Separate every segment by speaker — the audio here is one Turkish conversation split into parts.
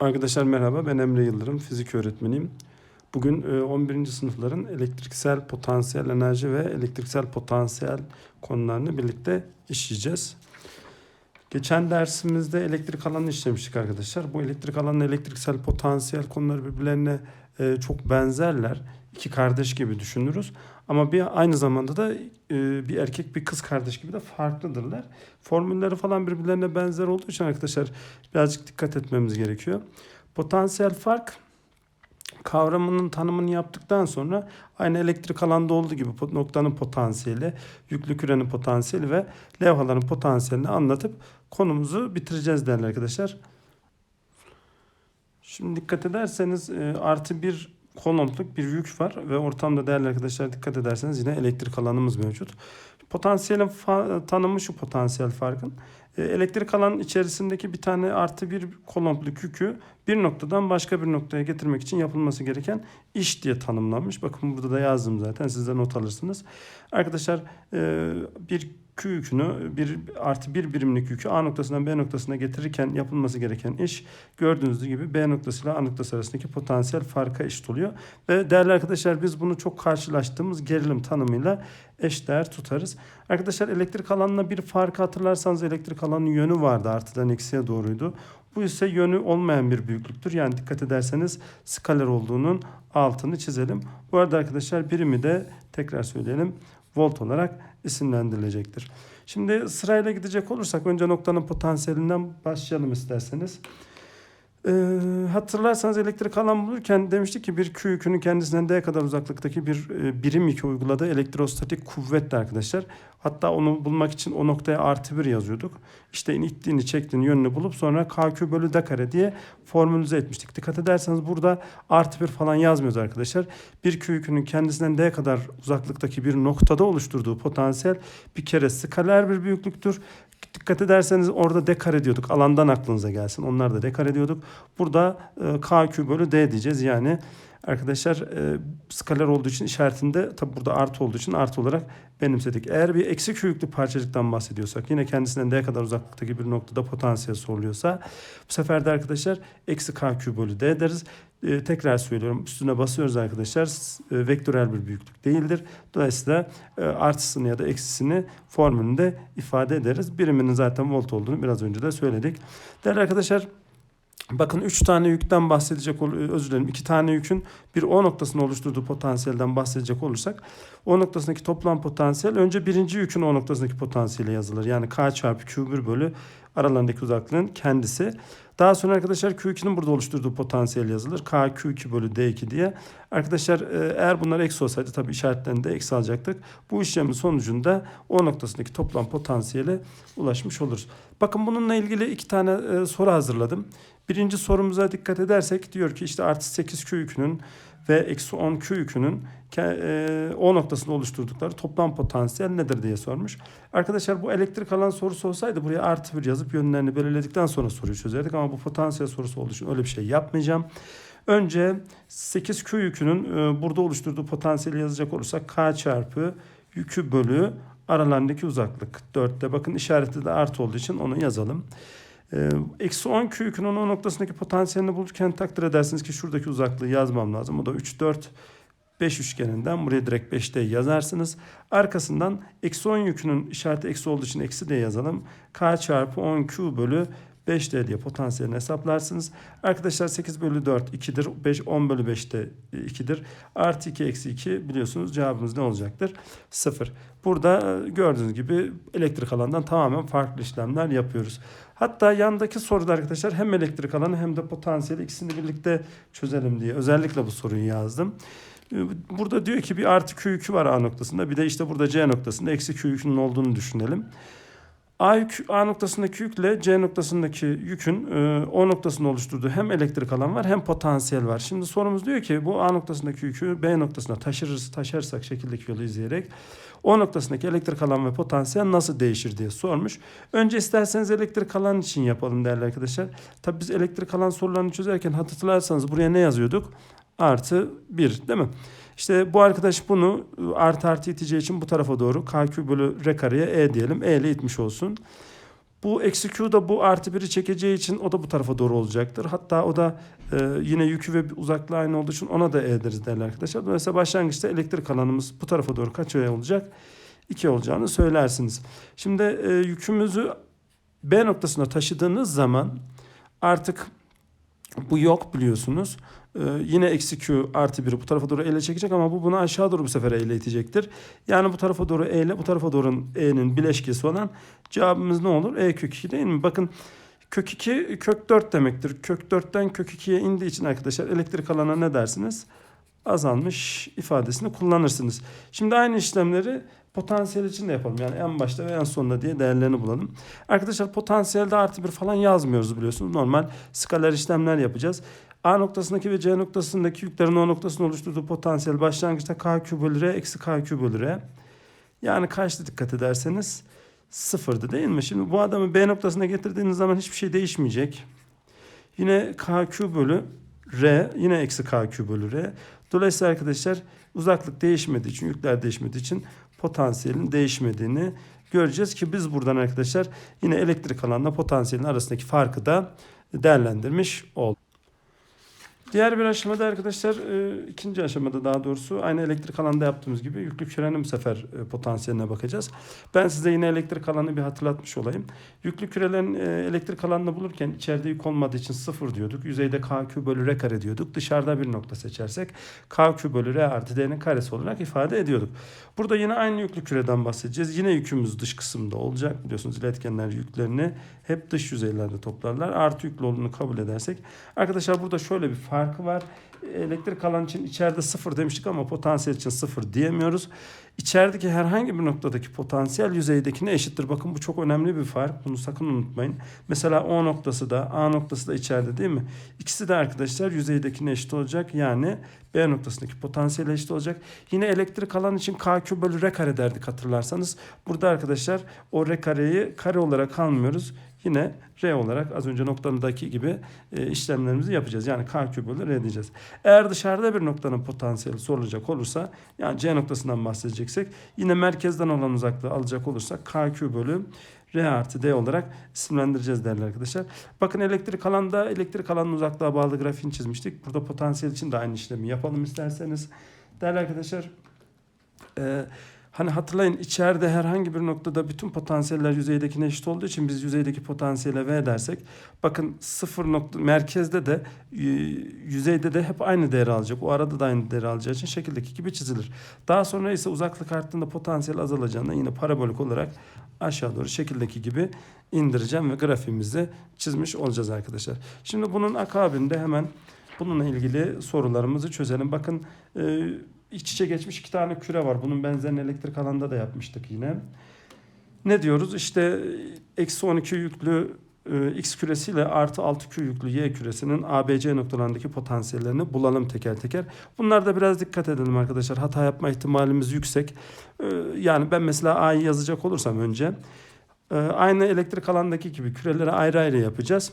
Speaker 1: Arkadaşlar merhaba ben Emre Yıldırım fizik öğretmeniyim. Bugün e, 11. sınıfların elektriksel potansiyel enerji ve elektriksel potansiyel konularını birlikte işleyeceğiz. Geçen dersimizde elektrik alanını işlemiştik arkadaşlar. Bu elektrik alanı elektriksel potansiyel konuları birbirlerine e, çok benzerler. İki kardeş gibi düşünürüz. Ama bir aynı zamanda da e, bir erkek bir kız kardeş gibi de farklıdırlar. Formülleri falan birbirlerine benzer olduğu için arkadaşlar birazcık dikkat etmemiz gerekiyor. Potansiyel fark kavramının tanımını yaptıktan sonra aynı elektrik alanda olduğu gibi noktanın potansiyeli, yüklü kürenin potansiyeli ve levhaların potansiyelini anlatıp konumuzu bitireceğiz değerli arkadaşlar. Şimdi dikkat ederseniz e, artı bir kolonluk bir yük var ve ortamda değerli arkadaşlar dikkat ederseniz yine elektrik alanımız mevcut. Potansiyelin tanımı şu potansiyel farkın. E, elektrik alanın içerisindeki bir tane artı bir kolompluk yükü bir noktadan başka bir noktaya getirmek için yapılması gereken iş diye tanımlanmış. Bakın burada da yazdım zaten siz de not alırsınız. Arkadaşlar e, bir Q yükünü bir artı bir birimlik yükü A noktasından B noktasına getirirken yapılması gereken iş gördüğünüz gibi B noktasıyla A noktası arasındaki potansiyel farka eşit oluyor. Ve değerli arkadaşlar biz bunu çok karşılaştığımız gerilim tanımıyla eşdeğer tutarız. Arkadaşlar elektrik alanına bir farkı hatırlarsanız elektrik alanının yönü vardı artıdan eksiye doğruydu. Bu ise yönü olmayan bir büyüklüktür. Yani dikkat ederseniz skaler olduğunun altını çizelim. Bu arada arkadaşlar birimi de tekrar söyleyelim volt olarak isimlendirilecektir. Şimdi sırayla gidecek olursak önce noktanın potansiyelinden başlayalım isterseniz. Ee, hatırlarsanız elektrik alan bulurken demiştik ki bir Q yükünün kendisinden D kadar uzaklıktaki bir e, birim yükü uyguladığı elektrostatik kuvvetti arkadaşlar. Hatta onu bulmak için o noktaya artı bir yazıyorduk. İşte ittiğini çektiğini yönünü bulup sonra KQ bölü D kare diye formülize etmiştik. Dikkat ederseniz burada artı bir falan yazmıyoruz arkadaşlar. Bir Q yükünün kendisinden D kadar uzaklıktaki bir noktada oluşturduğu potansiyel bir kere skaler bir büyüklüktür. Dikkat ederseniz orada d kare diyorduk. Alandan aklınıza gelsin. Onlar da d kare diyorduk. Burada e, kq bölü d diyeceğiz. Yani arkadaşlar e, skaler olduğu için işaretinde tabi burada artı olduğu için artı olarak benimsedik. Eğer bir eksi q yüklü parçacıktan bahsediyorsak yine kendisinden d kadar uzaklıktaki bir noktada potansiyel soruluyorsa bu sefer de arkadaşlar eksi kq bölü d deriz. E, tekrar söylüyorum üstüne basıyoruz arkadaşlar e, vektörel bir büyüklük değildir. Dolayısıyla e, artısını ya da eksisini formülünde ifade ederiz. Biriminin zaten volt olduğunu biraz önce de söyledik. Değerli arkadaşlar Bakın 3 tane yükten bahsedecek ol özür dilerim 2 tane yükün bir O noktasını oluşturduğu potansiyelden bahsedecek olursak O noktasındaki toplam potansiyel önce birinci yükün O noktasındaki potansiyeli yazılır. Yani K çarpı Q1 bölü aralarındaki uzaklığın kendisi. Daha sonra arkadaşlar Q2'nin burada oluşturduğu potansiyel yazılır. K Q2 bölü D2 diye. Arkadaşlar e, eğer bunlar eksi olsaydı tabii işaretlerini de eksi alacaktık. Bu işlemin sonucunda O noktasındaki toplam potansiyele ulaşmış oluruz. Bakın bununla ilgili iki tane e, soru hazırladım. Birinci sorumuza dikkat edersek diyor ki işte artı 8 Q yükünün ve eksi 10 Q yükünün e, O noktasında oluşturdukları toplam potansiyel nedir diye sormuş. Arkadaşlar bu elektrik alan sorusu olsaydı buraya artı bir yazıp yönlerini belirledikten sonra soruyu çözerdik ama bu potansiyel sorusu olduğu için öyle bir şey yapmayacağım. Önce 8Q yükünün e, burada oluşturduğu potansiyeli yazacak olursak K çarpı yükü bölü aralarındaki uzaklık 4'te. Bakın işareti de artı olduğu için onu yazalım. Ee, Eksi 10 Q yükünün o noktasındaki potansiyelini bulurken takdir edersiniz ki şuradaki uzaklığı yazmam lazım. O da 3, 4, 5 üçgeninden buraya direkt 5D yazarsınız. Arkasından eksi 10 yükünün işareti eksi olduğu için eksi D yazalım. K çarpı 10 Q bölü 5D diye potansiyelini hesaplarsınız. Arkadaşlar 8 bölü 4 2'dir. 5, 10 bölü 5 de 2'dir. Artı 2 eksi 2 biliyorsunuz cevabımız ne olacaktır? 0. Burada e, gördüğünüz gibi elektrik alandan tamamen farklı işlemler yapıyoruz. Hatta yandaki soruda arkadaşlar hem elektrik alanı hem de potansiyeli ikisini birlikte çözelim diye özellikle bu soruyu yazdım. E, Burada diyor ki bir artı Q yükü var A noktasında bir de işte burada C noktasında eksi Q yükünün olduğunu düşünelim. A, yük, A noktasındaki yükle C noktasındaki yükün e, O noktasında oluşturduğu hem elektrik alan var hem potansiyel var. Şimdi sorumuz diyor ki bu A noktasındaki yükü B noktasına taşırırız, taşırsak şekildeki yolu izleyerek O noktasındaki elektrik alan ve potansiyel nasıl değişir diye sormuş. Önce isterseniz elektrik alan için yapalım değerli arkadaşlar. Tabii biz elektrik alan sorularını çözerken hatırlarsanız buraya ne yazıyorduk? Artı 1 değil mi? İşte bu arkadaş bunu artı artı iteceği için bu tarafa doğru KQ bölü R kareye E diyelim. E ile itmiş olsun. Bu eksi Q da bu artı 1'i çekeceği için o da bu tarafa doğru olacaktır. Hatta o da e, yine yükü ve uzaklığı aynı olduğu için ona da E deriz değerli arkadaşlar. Dolayısıyla başlangıçta elektrik alanımız bu tarafa doğru kaç E olacak? 2 olacağını söylersiniz. Şimdi e, yükümüzü B noktasına taşıdığınız zaman artık bu yok biliyorsunuz. Ee, yine eksi Q artı 1'i bu tarafa doğru E ile çekecek ama bu bunu aşağı doğru bu sefer E ile itecektir. Yani bu tarafa doğru E ile bu tarafa doğru E'nin bileşkesi olan cevabımız ne olur? E kök 2 değil mi? Bakın kök 2 kök 4 demektir. Kök 4'ten kök 2'ye indiği için arkadaşlar elektrik alana ne dersiniz? Azalmış ifadesini kullanırsınız. Şimdi aynı işlemleri potansiyel için de yapalım. Yani en başta ve en sonda diye değerlerini bulalım. Arkadaşlar potansiyelde artı bir falan yazmıyoruz biliyorsunuz. Normal skaler işlemler yapacağız. A noktasındaki ve C noktasındaki yüklerin O noktasını oluşturduğu potansiyel başlangıçta KQ bölü R eksi KQ bölü R. Yani kaçtı dikkat ederseniz? Sıfırdı değil mi? Şimdi bu adamı B noktasına getirdiğiniz zaman hiçbir şey değişmeyecek. Yine KQ bölü R yine eksi KQ bölü R. Dolayısıyla arkadaşlar uzaklık değişmediği için yükler değişmediği için potansiyelin değişmediğini göreceğiz ki biz buradan arkadaşlar yine elektrik alanla potansiyelin arasındaki farkı da değerlendirmiş olduk. Diğer bir aşamada arkadaşlar e, ikinci aşamada daha doğrusu aynı elektrik alanda yaptığımız gibi yüklü kürenin bu sefer e, potansiyeline bakacağız. Ben size yine elektrik alanı bir hatırlatmış olayım. Yüklü kürelerin e, elektrik alanını bulurken içeride yük olmadığı için sıfır diyorduk. Yüzeyde KQ bölü R kare diyorduk. Dışarıda bir nokta seçersek KQ bölü R artı D'nin karesi olarak ifade ediyorduk. Burada yine aynı yüklü küreden bahsedeceğiz. Yine yükümüz dış kısımda olacak. Biliyorsunuz iletkenler yüklerini hep dış yüzeylerde toplarlar. Artı yüklü olduğunu kabul edersek. Arkadaşlar burada şöyle bir farkı var. Elektrik alan için içeride sıfır demiştik ama potansiyel için sıfır diyemiyoruz. İçerideki herhangi bir noktadaki potansiyel yüzeydekine eşittir. Bakın bu çok önemli bir fark. Bunu sakın unutmayın. Mesela O noktası da A noktası da içeride değil mi? İkisi de arkadaşlar yüzeydekine eşit olacak. Yani B noktasındaki potansiyel eşit olacak. Yine elektrik alan için KQ bölü R kare derdik hatırlarsanız. Burada arkadaşlar o R kareyi kare olarak almıyoruz. Yine R olarak az önce noktadaki gibi e, işlemlerimizi yapacağız. Yani KQ bölü R diyeceğiz. Eğer dışarıda bir noktanın potansiyeli sorulacak olursa yani C noktasından bahsedeceksek yine merkezden olan uzaklığı alacak olursak KQ bölü R artı D olarak isimlendireceğiz değerli arkadaşlar. Bakın elektrik alanda elektrik alanın uzaklığa bağlı grafiğini çizmiştik. Burada potansiyel için de aynı işlemi yapalım isterseniz. Değerli arkadaşlar e, Hani hatırlayın içeride herhangi bir noktada bütün potansiyeller yüzeydekine eşit olduğu için biz yüzeydeki potansiyele V dersek bakın sıfır nokta merkezde de y- yüzeyde de hep aynı değeri alacak. O arada da aynı değeri alacağı için şekildeki gibi çizilir. Daha sonra ise uzaklık arttığında potansiyel azalacağında yine parabolik olarak aşağı doğru şekildeki gibi indireceğim ve grafiğimizi çizmiş olacağız arkadaşlar. Şimdi bunun akabinde hemen bununla ilgili sorularımızı çözelim. Bakın e, iç içe geçmiş iki tane küre var. Bunun benzerini elektrik alanda da yapmıştık yine. Ne diyoruz? İşte eksi 12 yüklü e, X küresiyle artı 6Q yüklü Y küresinin ABC noktalarındaki potansiyellerini bulalım teker teker. Bunlarda biraz dikkat edelim arkadaşlar. Hata yapma ihtimalimiz yüksek. E, yani ben mesela A'yı yazacak olursam önce e, aynı elektrik alandaki gibi küreleri ayrı ayrı yapacağız.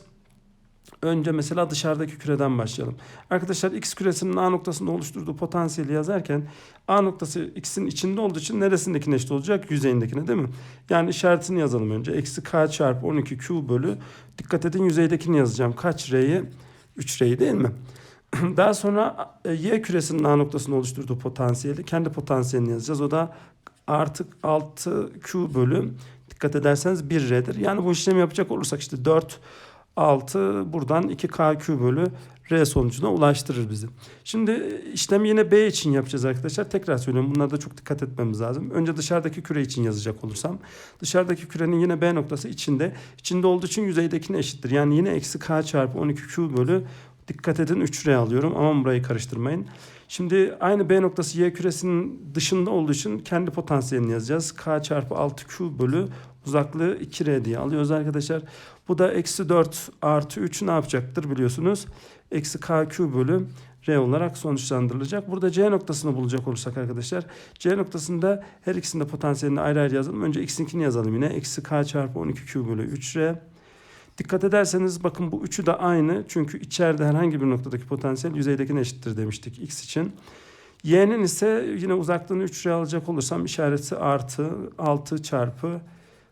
Speaker 1: Önce mesela dışarıdaki küreden başlayalım. Arkadaşlar X küresinin A noktasında oluşturduğu potansiyeli yazarken A noktası X'in içinde olduğu için neresindekine eşit olacak? Yüzeyindekine değil mi? Yani işaretini yazalım önce. Eksi K çarpı 12 Q bölü. Dikkat edin yüzeydekini yazacağım. Kaç R'yi? 3 R'yi değil mi? Daha sonra e, Y küresinin A noktasında oluşturduğu potansiyeli kendi potansiyelini yazacağız. O da artık 6 Q bölü dikkat ederseniz 1 R'dir. Yani bu işlemi yapacak olursak işte 4 6 buradan 2KQ bölü R sonucuna ulaştırır bizi. Şimdi işlemi yine B için yapacağız arkadaşlar. Tekrar söylüyorum bunlarda çok dikkat etmemiz lazım. Önce dışarıdaki küre için yazacak olursam. Dışarıdaki kürenin yine B noktası içinde. İçinde olduğu için yüzeydekine eşittir. Yani yine eksi K çarpı 12Q bölü Dikkat edin 3R alıyorum ama burayı karıştırmayın. Şimdi aynı B noktası Y küresinin dışında olduğu için kendi potansiyelini yazacağız. K çarpı 6Q bölü uzaklığı 2R diye alıyoruz arkadaşlar. Bu da eksi 4 artı 3 ne yapacaktır biliyorsunuz. Eksi KQ bölü R olarak sonuçlandırılacak. Burada C noktasını bulacak olursak arkadaşlar. C noktasında her ikisinde potansiyelini ayrı ayrı yazalım. Önce x'inkini yazalım yine. Eksi K çarpı 12Q bölü 3R. Dikkat ederseniz bakın bu üçü de aynı. Çünkü içeride herhangi bir noktadaki potansiyel yüzeydekine eşittir demiştik x için. Y'nin ise yine uzaklığını 3 alacak olursam işareti artı 6 çarpı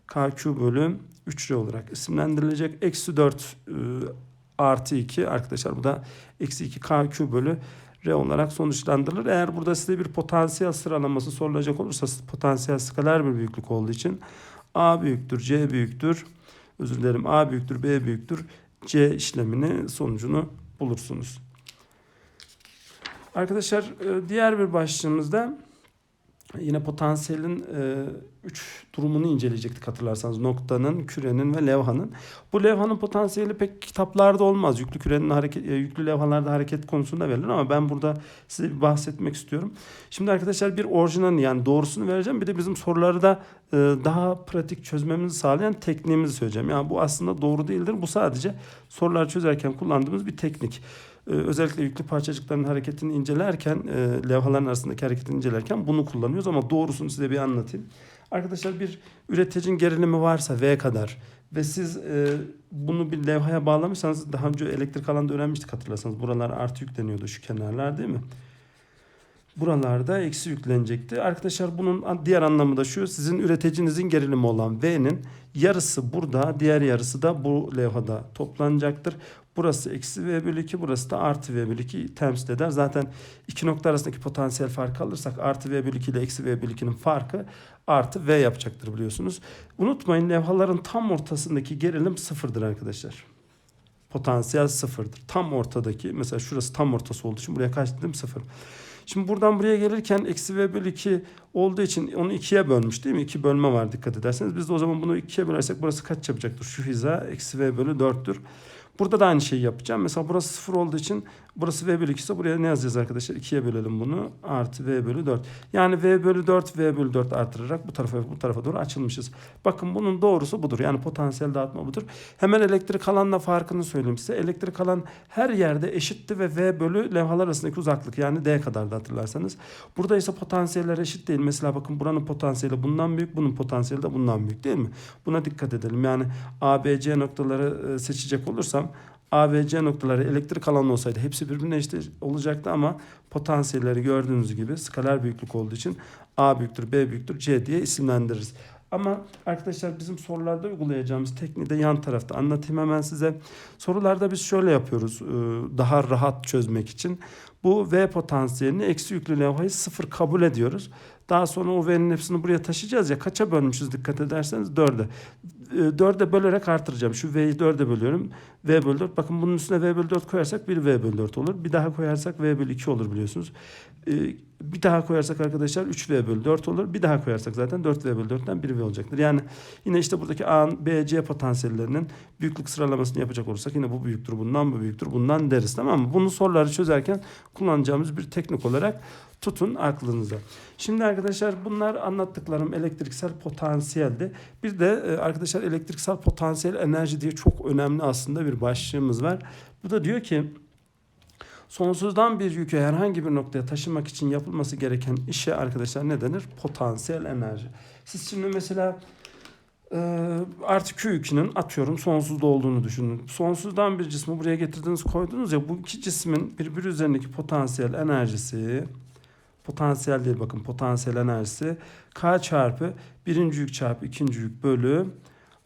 Speaker 1: KQ bölü 3R olarak isimlendirilecek. Eksi 4 e, artı 2 arkadaşlar bu da eksi 2 KQ bölü R olarak sonuçlandırılır. Eğer burada size bir potansiyel sıralaması sorulacak olursa potansiyel skaler bir büyüklük olduğu için A büyüktür, C büyüktür, özür dilerim A büyüktür, B büyüktür, C işlemini sonucunu bulursunuz. Arkadaşlar e, diğer bir başlığımızda yine potansiyelin 3 durumunu inceleyecektik hatırlarsanız. Noktanın, kürenin ve levhanın. Bu levhanın potansiyeli pek kitaplarda olmaz. Yüklü kürenin hareket, e, yüklü levhalarda hareket konusunda verilir ama ben burada size bir bahsetmek istiyorum. Şimdi arkadaşlar bir orijinalini yani doğrusunu vereceğim. Bir de bizim soruları da e, daha pratik çözmemizi sağlayan tekniğimizi söyleyeceğim. Yani bu aslında doğru değildir. Bu sadece sorular çözerken kullandığımız bir teknik. Ee, özellikle yüklü parçacıkların hareketini incelerken, e, levhaların arasındaki hareketini incelerken bunu kullanıyoruz ama doğrusunu size bir anlatayım. Arkadaşlar bir üreticinin gerilimi varsa V kadar ve siz e, bunu bir levhaya bağlamışsanız daha önce elektrik alanda öğrenmiştik hatırlarsanız. Buralar artı yükleniyordu şu kenarlar değil mi? Buralarda eksi yüklenecekti. Arkadaşlar bunun diğer anlamı da şu. Sizin üreticinizin gerilimi olan V'nin yarısı burada, diğer yarısı da bu levhada toplanacaktır. Burası eksi V bölü 2, burası da artı V bölü 2 temsil eder. Zaten iki nokta arasındaki potansiyel farkı alırsak artı V bölü 2 ile eksi V bölü 2'nin farkı artı V yapacaktır biliyorsunuz. Unutmayın levhaların tam ortasındaki gerilim sıfırdır arkadaşlar. Potansiyel sıfırdır. Tam ortadaki mesela şurası tam ortası olduğu için buraya kaç dedim sıfır. Şimdi buradan buraya gelirken eksi v bölü 2 olduğu için onu ikiye bölmüş değil mi? İki bölme var dikkat ederseniz. Biz de o zaman bunu ikiye bölersek burası kaç yapacaktır? Şu hiza eksi v bölü 4'tür. Burada da aynı şeyi yapacağım. Mesela burası 0 olduğu için burası v bölü 2 ise buraya ne yazacağız arkadaşlar? 2'ye bölelim bunu. Artı v bölü 4. Yani v bölü 4 v bölü 4 artırarak bu tarafa bu tarafa doğru açılmışız. Bakın bunun doğrusu budur. Yani potansiyel dağıtma budur. Hemen elektrik alanla farkını söyleyeyim size. Elektrik alan her yerde eşitti ve v bölü levhalar arasındaki uzaklık yani d kadar da hatırlarsanız. Burada ise potansiyeller eşit değil. Mesela bakın buranın potansiyeli bundan büyük, bunun potansiyeli de bundan büyük değil mi? Buna dikkat edelim. Yani A, B, C noktaları seçecek olursam A ve C noktaları elektrik alanı olsaydı hepsi birbirine eşit olacaktı ama potansiyelleri gördüğünüz gibi skaler büyüklük olduğu için A büyüktür, B büyüktür, C diye isimlendiririz. Ama arkadaşlar bizim sorularda uygulayacağımız tekniği de yan tarafta anlatayım hemen size. Sorularda biz şöyle yapıyoruz daha rahat çözmek için. Bu V potansiyelini eksi yüklü levhayı sıfır kabul ediyoruz. Daha sonra o V'nin hepsini buraya taşıyacağız ya kaça bölmüşüz dikkat ederseniz 4'e. 4'e bölerek artıracağım. Şu V'yi 4'e bölüyorum. V bölü 4. Bakın bunun üstüne V bölü 4 koyarsak bir V bölü 4 olur. Bir daha koyarsak V bölü 2 olur biliyorsunuz. Bir daha koyarsak arkadaşlar 3V bölü 4 olur. Bir daha koyarsak zaten 4V bölü 4'ten 1V olacaktır. Yani yine işte buradaki A, B, C potansiyellerinin büyüklük sıralamasını yapacak olursak yine bu büyüktür bundan bu büyüktür bundan deriz tamam mı? Bunu soruları çözerken kullanacağımız bir teknik olarak tutun aklınıza. Şimdi arkadaşlar bunlar anlattıklarım elektriksel potansiyeldi. Bir de e, arkadaşlar elektriksel potansiyel enerji diye çok önemli aslında bir başlığımız var. Bu da diyor ki sonsuzdan bir yükü herhangi bir noktaya taşımak için yapılması gereken işe arkadaşlar ne denir? Potansiyel enerji. Siz şimdi mesela artı Q yükünün atıyorum sonsuzda olduğunu düşünün. Sonsuzdan bir cismi buraya getirdiniz koydunuz ya bu iki cismin birbiri üzerindeki potansiyel enerjisi potansiyel değil bakın potansiyel enerjisi K çarpı birinci yük çarpı ikinci yük bölü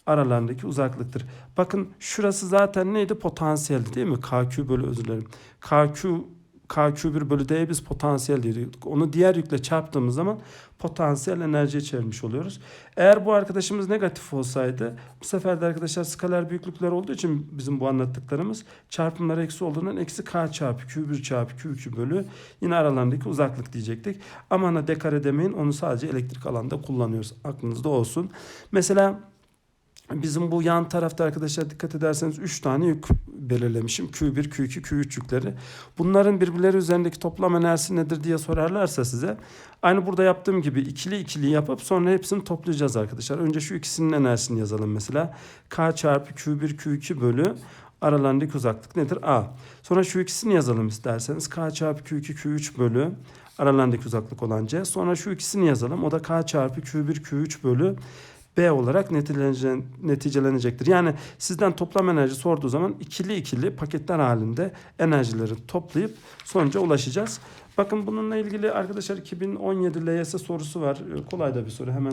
Speaker 1: aralarındaki uzaklıktır. Bakın şurası zaten neydi? Potansiyeldi değil mi? KQ bölü özür dilerim. KQ KQ1 bölü D'ye biz potansiyel diyorduk. Onu diğer yükle çarptığımız zaman potansiyel enerjiye çevirmiş oluyoruz. Eğer bu arkadaşımız negatif olsaydı bu sefer de arkadaşlar skaler büyüklükler olduğu için bizim bu anlattıklarımız çarpımlar eksi olduğundan eksi K çarpı Q1 çarpı Q2 bölü yine aralarındaki uzaklık diyecektik. Ama ana dekare demeyin onu sadece elektrik alanda kullanıyoruz. Aklınızda olsun. Mesela Bizim bu yan tarafta arkadaşlar dikkat ederseniz 3 tane yük belirlemişim. Q1, Q2, Q3 yükleri. Bunların birbirleri üzerindeki toplam enerjisi nedir diye sorarlarsa size aynı burada yaptığım gibi ikili ikili yapıp sonra hepsini toplayacağız arkadaşlar. Önce şu ikisinin enerjisini yazalım mesela. K çarpı Q1, Q2 bölü aralarındaki uzaklık nedir? A. Sonra şu ikisini yazalım isterseniz. K çarpı Q2, Q3 bölü aralarındaki uzaklık olan C. Sonra şu ikisini yazalım. O da K çarpı Q1, Q3 bölü B olarak neticelene- neticelenecektir. Yani sizden toplam enerji sorduğu zaman ikili ikili paketler halinde enerjileri toplayıp sonuca ulaşacağız. Bakın bununla ilgili arkadaşlar 2017 LYS sorusu var. Ee, Kolay da bir soru. Hemen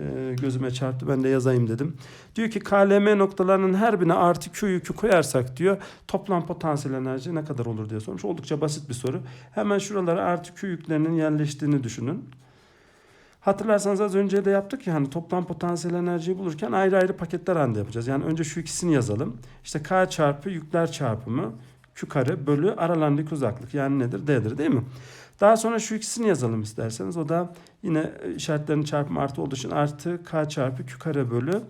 Speaker 1: e, gözüme çarptı. Ben de yazayım dedim. Diyor ki KLM noktalarının her birine artı Q yükü koyarsak diyor toplam potansiyel enerji ne kadar olur diye sormuş. Oldukça basit bir soru. Hemen şuralara artı Q yüklerinin yerleştiğini düşünün. Hatırlarsanız az önce de yaptık ya hani toplam potansiyel enerjiyi bulurken ayrı ayrı paketler halinde yapacağız. Yani önce şu ikisini yazalım. İşte K çarpı yükler çarpımı Q kare bölü aralarındaki uzaklık. Yani nedir? D'dir değil mi? Daha sonra şu ikisini yazalım isterseniz. O da yine işaretlerin çarpımı artı olduğu için artı K çarpı Q kare bölü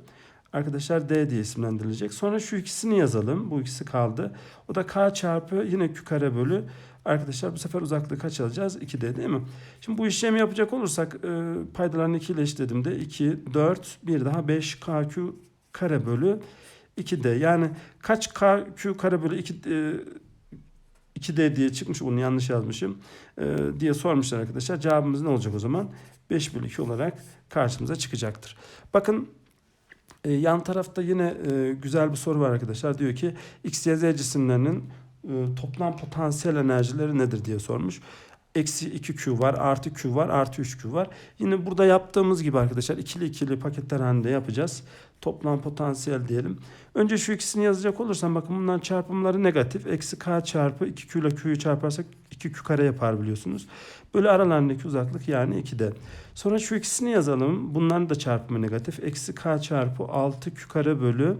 Speaker 1: arkadaşlar D diye isimlendirilecek. Sonra şu ikisini yazalım. Bu ikisi kaldı. O da K çarpı yine Q kare bölü Arkadaşlar bu sefer uzaklığı kaç alacağız? 2D değil mi? Şimdi bu işlemi yapacak olursak e, paydalarını 2 ile eşitlediğimde 2, 4, bir daha 5 KQ kare bölü 2D. Yani kaç KQ kare bölü 2, e, 2D diye çıkmış. Bunu yanlış yazmışım. E, diye sormuşlar arkadaşlar. Cevabımız ne olacak o zaman? 5 bölü 2 olarak karşımıza çıkacaktır. Bakın e, yan tarafta yine e, güzel bir soru var arkadaşlar. Diyor ki X, Y, Z cisimlerinin toplam potansiyel enerjileri nedir diye sormuş. Eksi 2Q var, artı Q var, artı 3Q var. Yine burada yaptığımız gibi arkadaşlar ikili ikili paketler halinde yapacağız. Toplam potansiyel diyelim. Önce şu ikisini yazacak olursam bakın bunların çarpımları negatif. Eksi K çarpı 2Q ile Q'yu çarparsak 2Q kare yapar biliyorsunuz. Böyle aralarındaki uzaklık yani 2D. Sonra şu ikisini yazalım. Bunların da çarpımı negatif. Eksi K çarpı 6Q kare bölü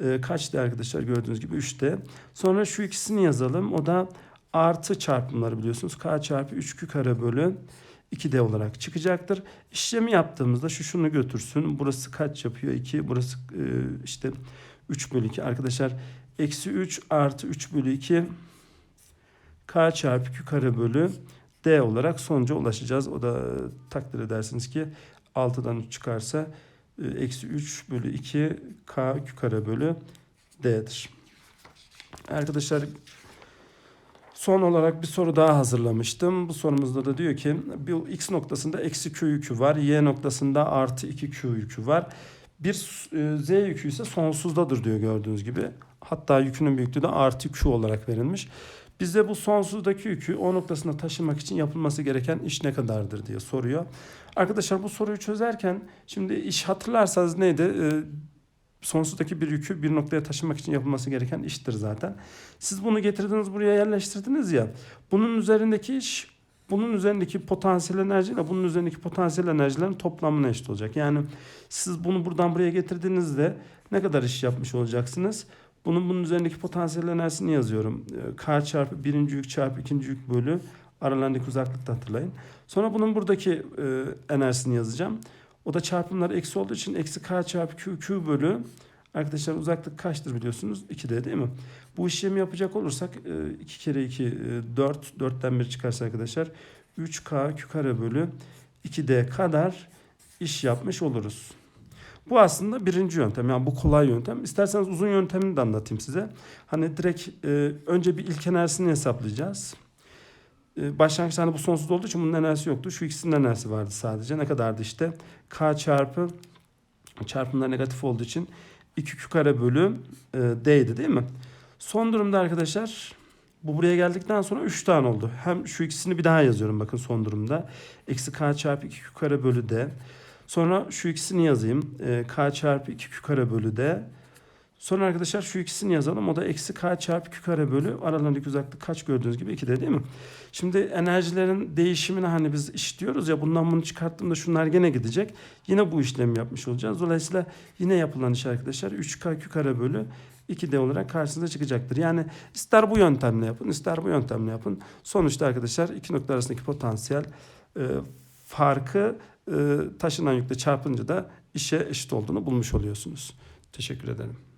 Speaker 1: e, kaçtı arkadaşlar gördüğünüz gibi 3'te. Sonra şu ikisini yazalım. O da artı çarpımları biliyorsunuz. K çarpı 3Q kare bölü 2D olarak çıkacaktır. İşlemi yaptığımızda şu şunu götürsün. Burası kaç yapıyor? 2. Burası e, işte 3 bölü 2. Arkadaşlar eksi 3 artı 3 bölü 2 K çarpı Q kare bölü D olarak sonuca ulaşacağız. O da takdir edersiniz ki 6'dan 3 çıkarsa eksi 3 bölü 2 K kare bölü D'dir. Arkadaşlar son olarak bir soru daha hazırlamıştım. Bu sorumuzda da diyor ki bu X noktasında eksi Q yükü var. Y noktasında artı 2 Q yükü var. Bir e, Z yükü ise sonsuzdadır diyor gördüğünüz gibi. Hatta yükünün büyüklüğü de artı Q olarak verilmiş. Bize bu sonsuzdaki yükü o noktasına taşımak için yapılması gereken iş ne kadardır diye soruyor. Arkadaşlar bu soruyu çözerken şimdi iş hatırlarsanız neydi? Ee, sonsuzdaki bir yükü bir noktaya taşımak için yapılması gereken iştir zaten. Siz bunu getirdiniz buraya yerleştirdiniz ya. Bunun üzerindeki iş bunun üzerindeki potansiyel enerji ile bunun üzerindeki potansiyel enerjilerin toplamına eşit olacak. Yani siz bunu buradan buraya getirdiğinizde ne kadar iş yapmış olacaksınız? Bunun bunun üzerindeki potansiyel enerjisini yazıyorum. Ee, K çarpı birinci yük çarpı ikinci yük bölü aralarındaki uzaklıkta hatırlayın. Sonra bunun buradaki e, enerjisini yazacağım. O da çarpımlar eksi olduğu için eksi K çarpı Q, Q bölü Arkadaşlar uzaklık kaçtır biliyorsunuz? 2D değil mi? Bu işlemi yapacak olursak 2 kere 2 4. 4'ten 1 çıkarsa arkadaşlar 3K Q kare bölü 2D kadar iş yapmış oluruz. Bu aslında birinci yöntem. Yani bu kolay yöntem. İsterseniz uzun yöntemini de anlatayım size. Hani direkt e, önce bir ilk enerjisini hesaplayacağız. E, başlangıçta hani bu sonsuz olduğu için bunun enerjisi yoktu. Şu ikisinin enerjisi vardı sadece. Ne kadardı işte? K çarpı çarpımlar negatif olduğu için 2Q kare bölü e, D'ydi değil mi? Son durumda arkadaşlar bu buraya geldikten sonra 3 tane oldu. Hem şu ikisini bir daha yazıyorum bakın son durumda. Eksi K çarpı 2Q kare bölü D. Sonra şu ikisini yazayım. E, K çarpı 2Q kare bölü D. Sonra arkadaşlar şu ikisini yazalım. O da eksi K çarpı Q kare bölü aralarındaki uzaklık kaç gördüğünüz gibi 2D değil mi? Şimdi enerjilerin değişimini hani biz işliyoruz ya bundan bunu çıkarttığımda şunlar gene gidecek. Yine bu işlemi yapmış olacağız. Dolayısıyla yine yapılan iş arkadaşlar 3K Q kare bölü 2D olarak karşınıza çıkacaktır. Yani ister bu yöntemle yapın ister bu yöntemle yapın. Sonuçta arkadaşlar iki nokta arasındaki potansiyel e, farkı e, taşınan yükle çarpınca da işe eşit olduğunu bulmuş oluyorsunuz. Teşekkür ederim.